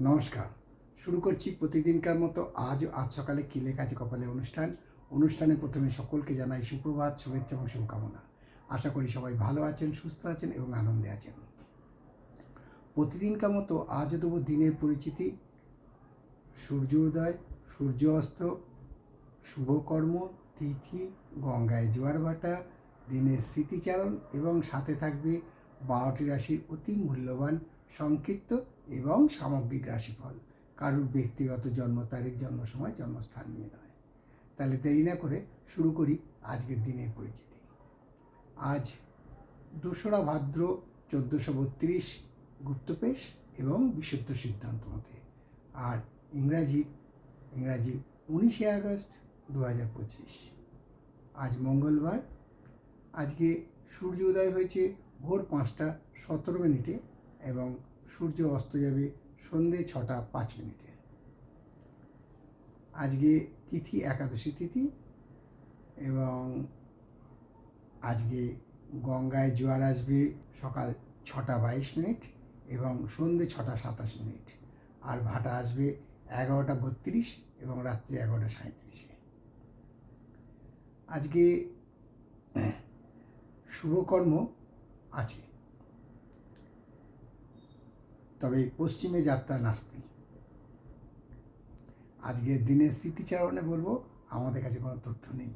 নমস্কার। শুরু করছি প্রতিদিনকার মতো আজ আজ সকালে কি লেখা আছে কপালে অনুষ্ঠান। অনুষ্ঠানে প্রথমে সকলকে জানাই সুপ্রভাত, শুভেচ্ছা এবং শুভকামনা। আশা করি সবাই ভালো আছেন, সুস্থ আছেন এবং আনন্দে আছেন। প্রতিদিনকার মতো আজও দেবো দিনের পরিচিতি। সূর্য উদয়, সূর্য অস্ত শুভকর্ম তিথি, গঙ্গায় জোয়ার ভাটা, দিনের স্মৃতিচারণ এবং সাথে থাকবে বারোটি রাশির অতি মূল্যবান সংক্ষিপ্ত এবং সামগ্রিক রাশিফল। কারুর ব্যক্তিগত জন্ম তারিখ জন্ম সময় জন্মস্থান নিয়ে নয়। তাহলে দেরি না করে শুরু করি আজকের দিনের পরিচিতি। আজ দোসরা ভাদ্র চোদ্দোশো বত্রিশ গুপ্তপেশ এবং বিশুদ্ধ সিদ্ধান্ত মতে। আর ইংরাজি ইংরাজি উনিশে আগস্ট দু হাজার পঁচিশ। আজ মঙ্গলবার। আজকে সূর্য উদয় হয়েছে ভোর পাঁচটা সতেরো মিনিটে। এবং সূর্য অস্ত যাবে সন্ধে ছটা পাঁচ মিনিটে। আজকে তিথি, একাদশী তিথি এবং আজকে গঙ্গায় জোয়ার আসবে সকাল ছটা বাইশ মিনিট এবং সন্ধে ছটা সাতাশ মিনিট। আর ভাটা আসবে এগারোটা বত্রিশ এবং রাত্রি এগারোটা সাঁত্রিশে আজকে শুভকর্ম আছে। তবে পশ্চিমে যাত্রা নাস্তি। আজকের দিনের স্মৃতিচারণে বলব, আমাদের কাছে কোনো তথ্য নেই।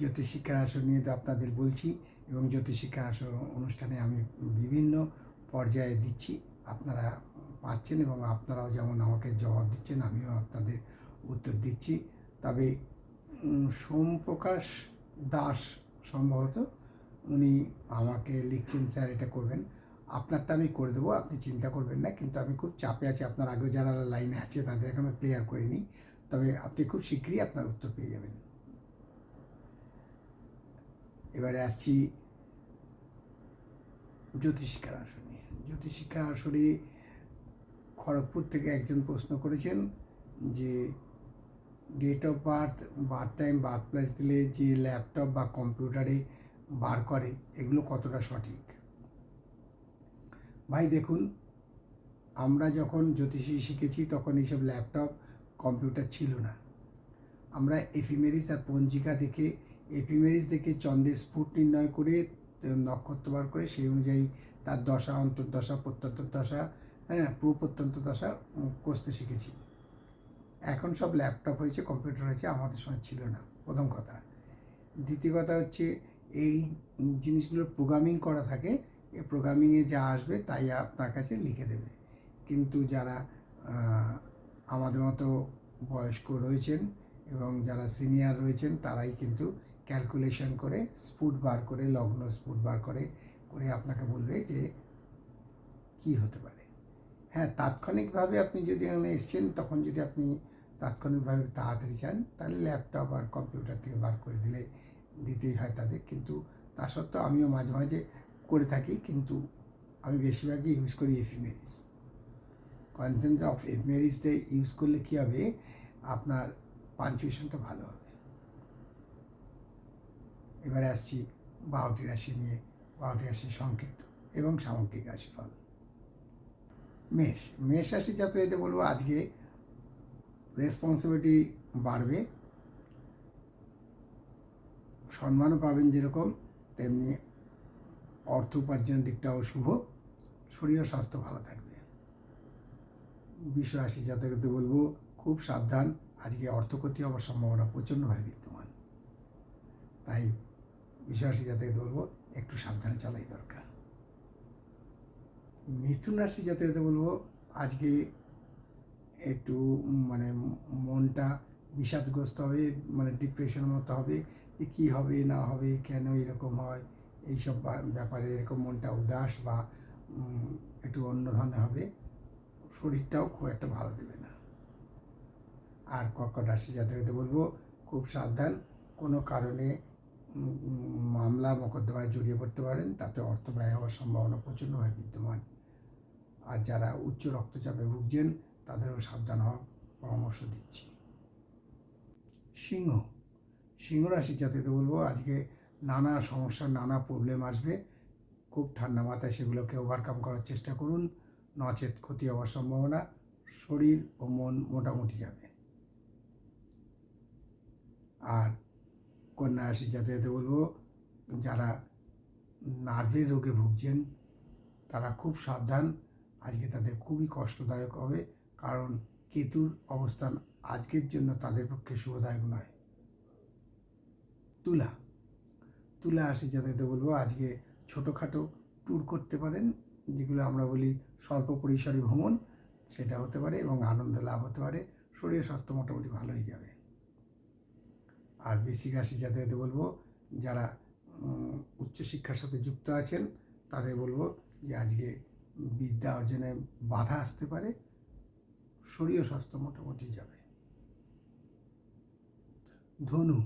জ্যোতিষিক্ষার আসর নিয়ে তো আপনাদের বলছি এবং জ্যোতিষিক্ষা আসর অনুষ্ঠানে আমি বিভিন্ন পর্যায়ে দিচ্ছি। আপনারা পাচ্ছেন এবং আপনারাও যেমন আমাকে জবাব দিচ্ছেন, আমিও আপনাদের উত্তর দিচ্ছি। তবে সোমপ্রকাশ দাস সম্ভবত, উনি আমাকে লিখছেন, স্যার এটা করবেন। আপনারটা আমি করে দেবো, আপনি চিন্তা করবেন না, কিন্তু আমি খুব চাপে আছি। আপনার আগেও যারা লাইনে আছে, তাদের এখনও ক্লিয়ার করিনি তবে আপনি খুব শীঘ্রই আপনার উত্তর পেয়ে যাবেন। এবারে আসছি জ্যোতিষিক্ষার আসনে জ্যোতিষিক্ষার আসরে খড়গপুর থেকে একজন প্রশ্ন করেছেন যে date of birth birth time birth place দিলে যে ল্যাপটপ বা কম্পিউটারে বার করে, এগুলো কতটা সঠিক? ভাই দেখুন, আমরা যখন জ্যোতিষী শিখেছি তখন এইসব ল্যাপটপ, কম্পিউটার ছিল না। আমরা এফিমেরিস আর পঞ্জিকা দেখে, এফিমেরিস দেখে চন্দ্রের স্ফুট নির্ণয় করে নক্ষত্র বার করে সেই অনুযায়ী তার দশা, অন্তর্দশা প্রত্যন্ত দশা হ্যাঁ প্রত্যন্ত দশা কষতে শিখেছি। এখন সব ল্যাপটপ হয়েছে, কম্পিউটার হয়েছে, আমাদের সময় ছিল না, প্রথম কথা। দ্বিতীয় কথা হচ্ছে, এই জিনিসগুলো প্রোগ্রামিং করা থাকে প্রোগ্রামিংয়ে যা আসবে তাই আপনার কাছে লিখে দেবে। কিন্তু যারা আমাদের মতো বয়স্ক রয়েছেন এবং যারা সিনিয়র রয়েছেন, তারাই কিন্তু ক্যালকুলেশন করে স্পুট বার করে, লগ্ন স্পুট বার করে করে আপনাকে বলবে যে কি হতে পারে। হ্যাঁ তাৎক্ষণিকভাবে আপনি যদি এখানে এসছেন, তখন যদি আপনি তাৎক্ষণিকভাবে তাড়াতাড়ি চান, তাহলে ল্যাপটপ আর কম্পিউটার থেকে বার করে দিলে, দিতেই হয় তাদের। কিন্তু তা সত্ত্বেও আমিও মাঝে মাঝে করে থাকি, কিন্তু আমি বেশিরভাগই ইউজ করি এফিমেরিস কনসেন্ট অফ এফিমেরিসটা ইউজ করলে কী হবে? আপনার পাঞ্চুয়েশনটা ভালো হবে। এবারে আসছি বারোটি রাশি নিয়ে। বারোটি রাশির সংক্ষিপ্ত এবং সামগ্রিক রাশিফল। মেষ। মেষ রাশি যাতে এতে বলব আজকে রেসপন্সিবিলিটি বাড়বে। সম্মানও পাবেন যেরকম, তেমনি অর্থ উপার্জনের দিকটাও শুভ। শরীর স্বাস্থ্য ভালো থাকবে। বিশ্ব রাশি জাতকতে বলব, খুব সাবধান। আজকে অর্থক্ষতি হওয়ার সম্ভাবনা প্রচণ্ডভাবে বিদ্যমান। তাই বিশ্ব রাশি জাতকতে বলব, একটু সাবধানে চলাই দরকার। মিথুন রাশি জাতকতে বলব, আজকে একটু মানে মনটা বিষাদগ্রস্ত হবে মানে ডিপ্রেশনের মতো হবে। কী হবে, না হবে, কেন এরকম হয়? এইসব ব্যাপারে এরকম মনটা উদাস বা একটু অন্য ধরনের হবে, শরীরটাও খুব একটা ভালো দেবে না। আর কর্কট রাশি জাতকতে বলব, খুব সাবধান, কোনো কারণে মামলা মোকদ্দমায় জড়িয়ে পড়তে পারেন, তাতে অর্থ ব্যয় হওয়ার সম্ভাবনা প্রচণ্ডভাবে বিদ্যমান। আর যারা উচ্চ রক্তচাপে ভুগছেন, তাদেরও সাবধান হওয়ার পরামর্শ দিচ্ছি। সিংহ সিংহ রাশি জাতিতে বলব, আজকে নানা সমস্যা নানা প্রবলেম আসবে। খুব ঠান্ডা মাথায় সেগুলোকে ওভারকাম করার চেষ্টা করুন। নচেত ক্ষতি হওয়ার সম্ভাবনা শরীর ও মন মোটামুটি যাবে। আর কন্যা রাশি যাতে যাতে বলব, যারা নার্ভের রোগে ভুগছেন, তারা খুব সাবধান। আজকে তাদের খুবই কষ্টদায়ক হবে, কারণ কেতুর অবস্থান আজকের জন্য তাদের পক্ষে শুভদায়ক নয়। তুলা তুলা রাশি যাতে বলব আজকে ছোটোখাটো ট্যুর করতে পারেন, যেগুলো আমরা বলি স্বল্প পরিসরে ভ্রমণ, সেটা হতে পারে এবং আনন্দ লাভ হতে পারে, শরীর স্বাস্থ্য মোটামুটি ভালোই যাবে। আর বৃশ্চিক রাশি যাতে বলব যারা উচ্চশিক্ষার সাথে যুক্ত আছেন, তাদের বলব যে আজকে বিদ্যা অর্জনে বাধা আসতে পারে শরীর স্বাস্থ্য মোটামুটি যাবে। ধনু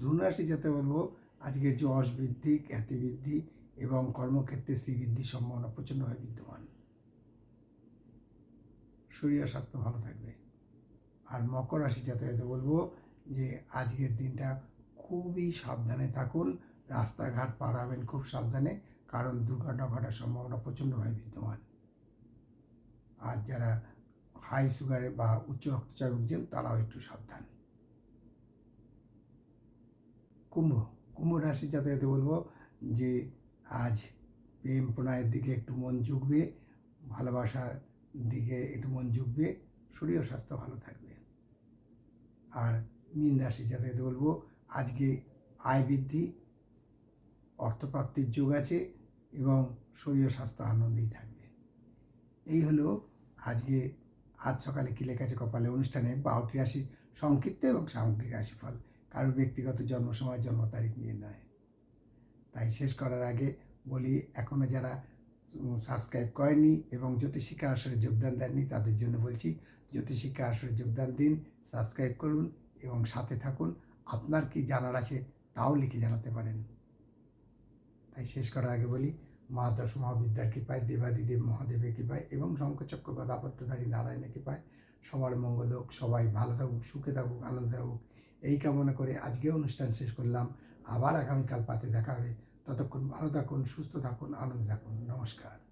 ধনু রাশি যাতে বলব আজকে যশ বৃদ্ধি, খ্যাতি বৃদ্ধি এবং কর্মক্ষেত্রে শ্রীবৃদ্ধির সম্ভাবনা প্রচণ্ডভাবে বিদ্যমান। শরীর স্বাস্থ্য ভালো থাকবে। আর মকর রাশি যাতে যাতে বলব যে, আজকের দিনটা খুবই সাবধানে থাকুন। রাস্তাঘাট পার হবেন খুব সাবধানে, কারণ দুর্ঘটনা ঘটার সম্ভাবনা প্রচণ্ডভাবে বিদ্যমান। আর যারা হাই সুগারে বা উচ্চ রক্তচাপ ভুগছেন, তারাও একটু সাবধান। কুম্ভ কুম্ভ রাশি যাতে বলব যে আজ প্রেম প্রণয়ের দিকে একটু মন ঝুঁকবে ভালোবাসার দিকে একটু মন ঝুঁকবে শরীর স্বাস্থ্য ভালো থাকবে। আর মীন রাশি যাতে বলব আজকে আয় বৃদ্ধি, অর্থপ্রাপ্তির যোগ আছে এবং শরীর স্বাস্থ্য আনন্দেই থাকবে। এই হলো আজকে, আজ সকালে কি লেখা আছে কপালে? অনুষ্ঠানে বারোটি রাশির সংক্ষিপ্ত এবং সামগ্রিক রাশিফল। কারোর ব্যক্তিগত জন্ম সময় জন্ম তারিখ নিয়ে নয়। তাই শেষ করার আগে বলি এখনও যারা সাবস্ক্রাইব করেননি এবং জ্যোতিষিক্ষা আসরে যোগদান দেননি, তাদের জন্য বলছি জ্যোতিষিক্ষা আসরে যোগদান দিন সাবস্ক্রাইব করুন এবং সাথে থাকুন। আপনার কি জানার আছে তাও লিখে জানাতে পারেন। তাই শেষ করার আগে বলি মা দশ মহাবিদ্যার কৃপায় দেবাদিদেব মহাদেবের কৃপায় এবং শঙ্করচক্র গদাপত্যধারী নারায়ণের কৃপায় সবার মঙ্গল হোক, সবাই ভালো থাকুক, সুখে থাকুক, আনন্দে থাকুক। এই কামনা করে আজকে অনুষ্ঠান শেষ করলাম। আবার আগামীকাল পাতে দেখা হবে। ততক্ষণ ভালো থাকুন, সুস্থ থাকুন, আনন্দে থাকুন। নমস্কার।